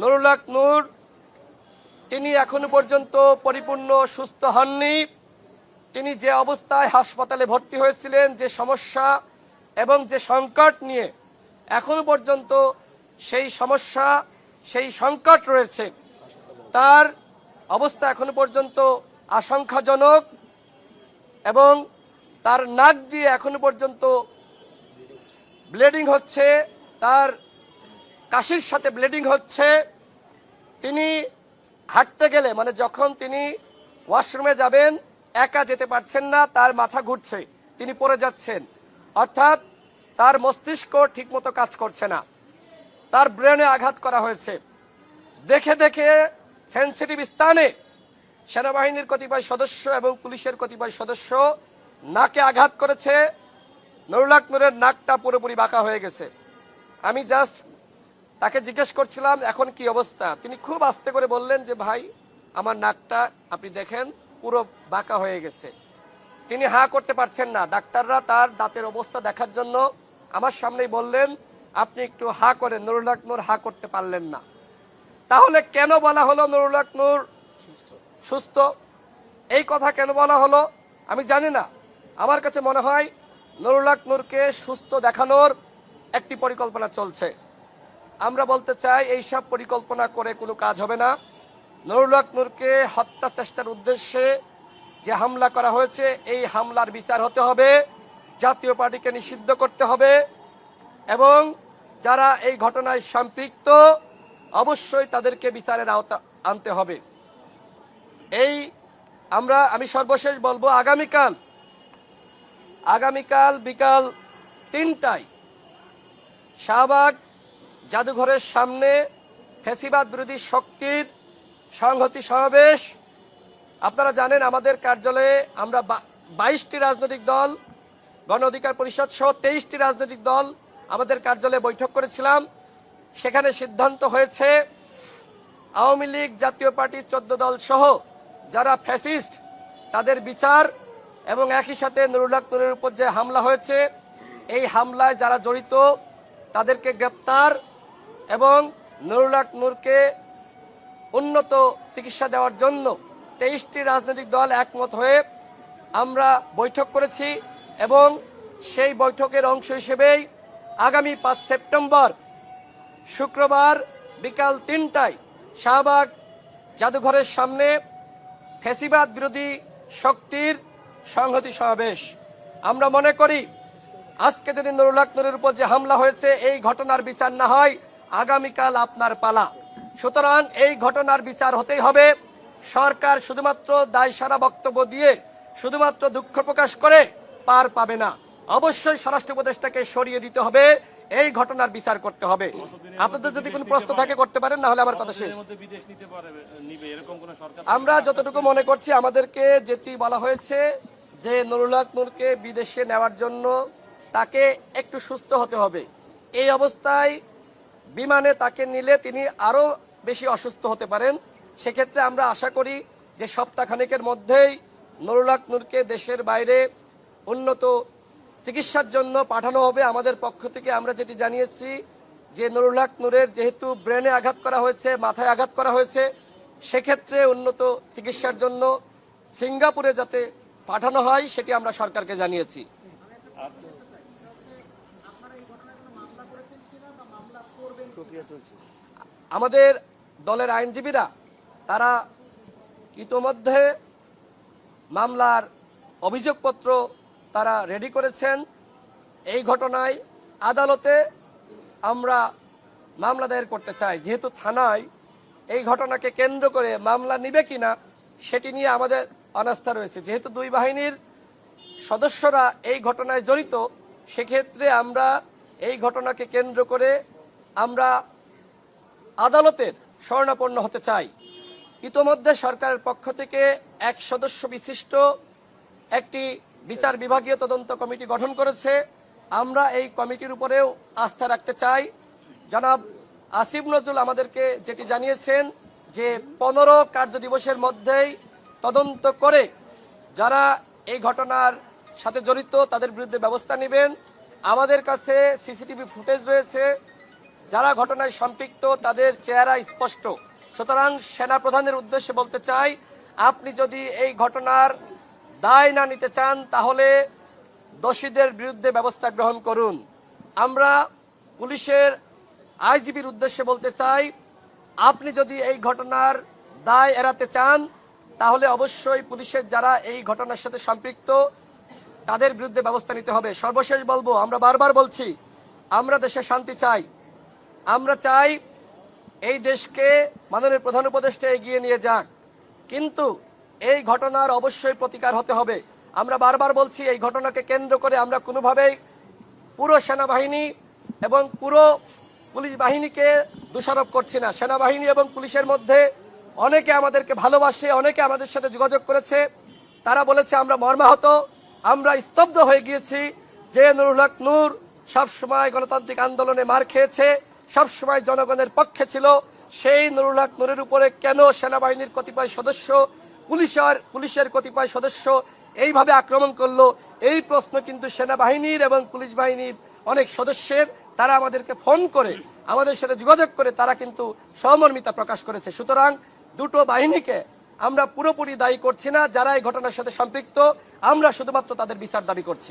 নুরুল হক নূর, তিনি এখনও পর্যন্ত পরিপূর্ণ সুস্থ হননি। তিনি যে অবস্থায় হাসপাতালে ভর্তি হয়েছিলেন, যে সমস্যা এবং যে সংকট নিয়ে এখনও পর্যন্ত সেই সমস্যা, সেই সংকট রয়েছে। তার অবস্থা এখনও পর্যন্ত আশঙ্কাজনক এবং তার নাক দিয়ে এখনও পর্যন্ত ব্লিডিং হচ্ছে। তার কাশির সাথে ব্লিডিং হচ্ছে, তিনি হাঁটতে গেলে মানে যখন তিনি ওয়াশরুমে যাবেন, একা যেতে পারছেন না, তার মাথা ঘুরছে, তিনি পড়ে যাচ্ছেন। অর্থাৎ তার মস্তিষ্ক ঠিকমতো কাজ করছে না। তার ব্রেনে আঘাত করা হয়েছে। দেখে দেখে সেন্সিটিভ স্থানে সেনাবাহিনীর কতিপয় সদস্য এবং পুলিশের কতিপয় সদস্য নাকে আঘাত করেছে। নুরুলাক নূরের নাকটা পুরোপুরি বাঁকা হয়ে গেছে। আমি জাস্ট তাকে জিজ্ঞেস করছিলাম, এখন কি অবস্থা? তিনি খুব আস্তে করে বললেন যে, ভাই, আমার নাকটা, আপনি দেখেন, পুরো বাঁকা হয়ে গেছে। তিনি হা করতে পারছেন না। ডাক্তাররা তার দাঁতের অবস্থা দেখার জন্য আমার সামনেই বললেন, আপনি একটু হা করেন, নুরুল হক নূর হা করতে পারলেন না। তাহলে কেন বলা হলো নুরুল হক নূর সুস্থ? এই কথা কেন বলা হলো? আমি জানি না। আমার কাছে মনে হয় নুরুল হক নূরকে সুস্থ দেখানোর একটি পরিকল্পনা চলছে। আমরা বলতে চাই, এই সব পরিকল্পনা করে কোনো কাজ হবে না। নুরুল হক নূরকে হত্যা চেষ্টার উদ্দেশ্যে যে হামলা করা হয়েছে, এই হামলার বিচার হতে হবে, জাতীয় পার্টিকে নিষিদ্ধ করতে হবে, এবং যারা এই ঘটনায় সম্পৃক্ত, অবশ্যই তাদেরকে বিচারের আওতা আনতে হবে। এই আমরা, আমি সর্বশেষ বলব, আগামীকাল আগামীকাল বিকাল তিনটায় শাহবাগ জাদুঘরের সামনে ফেসিবাদ বিরোধী শক্তির সংহতি সমাবেশ। আপনারা জানেন আমাদের কার্যালয়ে আমরা বাইশটি রাজনৈতিক দল, গণ অধিকার পরিষদ সহ তেইশটি রাজনৈতিক দল আমাদের কার্যালয়ে বৈঠক করেছিলাম। সেখানে সিদ্ধান্ত হয়েছে আওয়ামী লীগ, জাতীয় পার্টি, চোদ্দ দল সহ যারা ফ্যাসিস্ট, তাদের বিচার এবং একই সাথে নুরুল্লাহ নুরের উপর যে হামলা হয়েছে, এই হামলায় যারা জড়িত, তাদেরকে গ্রেপ্তার এবং নুরুল্লাহ নূরকে উন্নত চিকিৎসা দেওয়ার জন্য তেইশটি রাজনৈতিক দল একমত হয়ে আমরা বৈঠক করেছি এবং সেই বৈঠকের অংশ হিসেবেই আগামী পাঁচ সেপ্টেম্বর শুক্রবার বিকাল তিনটায় শাহবাগ জাদুঘরের সামনে ফেসিবাদ বিরোধী শক্তির সংহতি সমাবেশ। আমরা মনে করি, আজকে যদি নুরুল উপর যে হামলা হয়েছে, এই ঘটনার বিচার না হয় আগামীকাল আপনার পালা। সুতরাং এই ঘটনার বিচার হতেই হবে। সরকার শুধুমাত্র দায় সারা বক্তব্য দিয়ে শুধুমাত্র দুঃখ প্রকাশ করে পার পাবে না। অবশ্যই স্বরাষ্ট্র উপদেষ্টাকে সরিয়ে দিতে হবে। এই ঘটনার বিচার করতে হবে। আপনাদের যদি কোনো প্রশ্ন থাকে, করতে পারেন, না হলে আমার কথা শেষ। আমরা যতটুকু মনে করছি, আমাদেরকে যেটি বলা হয়েছে যে নুরুল হক নূরকে বিদেশে নেওয়ার জন্য তাকে একটু সুস্থ হতে হবে। এই অবস্থায় বিমানে তাকে নিলে তিনি আরও বেশি অসুস্থ হতে পারেন। সেক্ষেত্রে আমরা আশা করি যে সপ্তাহখানেকের মধ্যেই নুরুল হক নূরকে দেশের বাইরে উন্নত চিকিৎসার জন্য পাঠানো হবে। আমাদের পক্ষ থেকে আমরা যেটি জানিয়েছি যে নুরুল হক নূরের যেহেতু ব্রেনে আঘাত করা হয়েছে, মাথায় আঘাত করা হয়েছে, সেক্ষেত্রে উন্নত চিকিৎসার জন্য সিঙ্গাপুরে যাতে পাঠানো হয়, সেটি আমরা সরকারকে জানিয়েছি। আমাদের দলের আইনজীবীরা, তারা ইতোমধ্যে মামলার অভিযোগপত্র তারা রেডি করেছেন। এই ঘটনায় আদালতে আমরা মামলা দায়ের করতে চাই। যেহেতু থানায় এই ঘটনাকে কেন্দ্র করে মামলা নিবে কিনা, সেটি নিয়ে আমাদের অনাস্থা রয়েছে। যেহেতু দুই বাহিনীর সদস্যরা এই ঘটনায় জড়িত, সেক্ষেত্রে আমরা এই ঘটনাকে কেন্দ্র করে আমরা আদালতের শরণাপন্ন হতে চাই। ইতোমধ্যে সরকারের পক্ষ থেকে এক সদস্য বিশিষ্ট একটি বিচার বিভাগীয় তদন্ত কমিটি গঠন করেছে। আমরা এই কমিটির উপরেও আস্থা রাখতে চাই। জনাব আসিফ নজরুল আমাদেরকে যেটি জানিয়েছেন যে পনেরো কার্য দিবসের মধ্যেই তদন্ত করে যারা এই ঘটনার সাথে জড়িত তাদের বিরুদ্ধে ব্যবস্থা নেবেন। আমাদের কাছে সিসিটিভি ফুটেজ রয়েছে। যারা ঘটনায় সম্পৃক্ত, তাদের চেহারা স্পষ্ট। সুতরাং সেনা প্রধানের উদ্দেশ্যে বলতে চাই, আপনি যদি এই ঘটনার দায় না নিতে চান, তাহলে দোষীদের বিরুদ্ধে ব্যবস্থা গ্রহণ করুন। আমরা পুলিশের আইজিবির উদ্দেশ্যে বলতে চাই, আপনি যদি এই ঘটনার দায় এড়াতে চান, তাহলে অবশ্যই পুলিশের যারা এই ঘটনার সাথে সম্পৃক্ত, তাদের বিরুদ্ধে ব্যবস্থা নিতে হবে। সর্বশেষ বলব, আমরা বারবার বলছি, আমরা দেশে শান্তি চাই। আমরা চাই এই দেশকে মাননীয় প্রধান উপদেষ্টা এগিয়ে নিয়ে যাক। কিন্তু এই ঘটনার অবশ্যই প্রতিকার হতে হবে। আমরা বারবার বলছি, এই ঘটনাকে কেন্দ্র করে আমরা কোনোভাবেই পুরো সেনাবাহিনী এবং পুরো পুলিশ বাহিনীকে দোষারোপ করছি না। সেনাবাহিনী এবং পুলিশের মধ্যে অনেকে আমাদেরকে ভালোবাসে, অনেকে আমাদের সাথে যোগাযোগ করেছে। তারা বলেছে, আমরা মর্মাহত, আমরা স্তব্ধ হয়ে গিয়েছি যে নুরুল হক নূর সবসময় গণতান্ত্রিক আন্দোলনে মার খেয়েছে। সবসময় জনগণের পক্ষে ছিল। সেই নুরুল হক নূরের উপরে কেন সেনাবাহিনীর কতিপয় সদস্য পুলিশের পুলিশের কতিপয় সদস্য এইভাবে আক্রমণ করল? এই প্রশ্ন কিন্তু সেনাবাহিনীর এবং পুলিশ বাহিনীর অনেক সদস্যের। তারা আমাদেরকে ফোন করে, আমাদের সাথে যোগাযোগ করে, তারা কিন্তু সহমর্মিতা প্রকাশ করেছে। সুতরাং দুটো বাহিনীকে আমরা পুরোপুরি দায়ী করছি না। যারা এই ঘটনার সাথে সম্পৃক্ত, আমরা শুধুমাত্র তাদের বিচার দাবি করছি।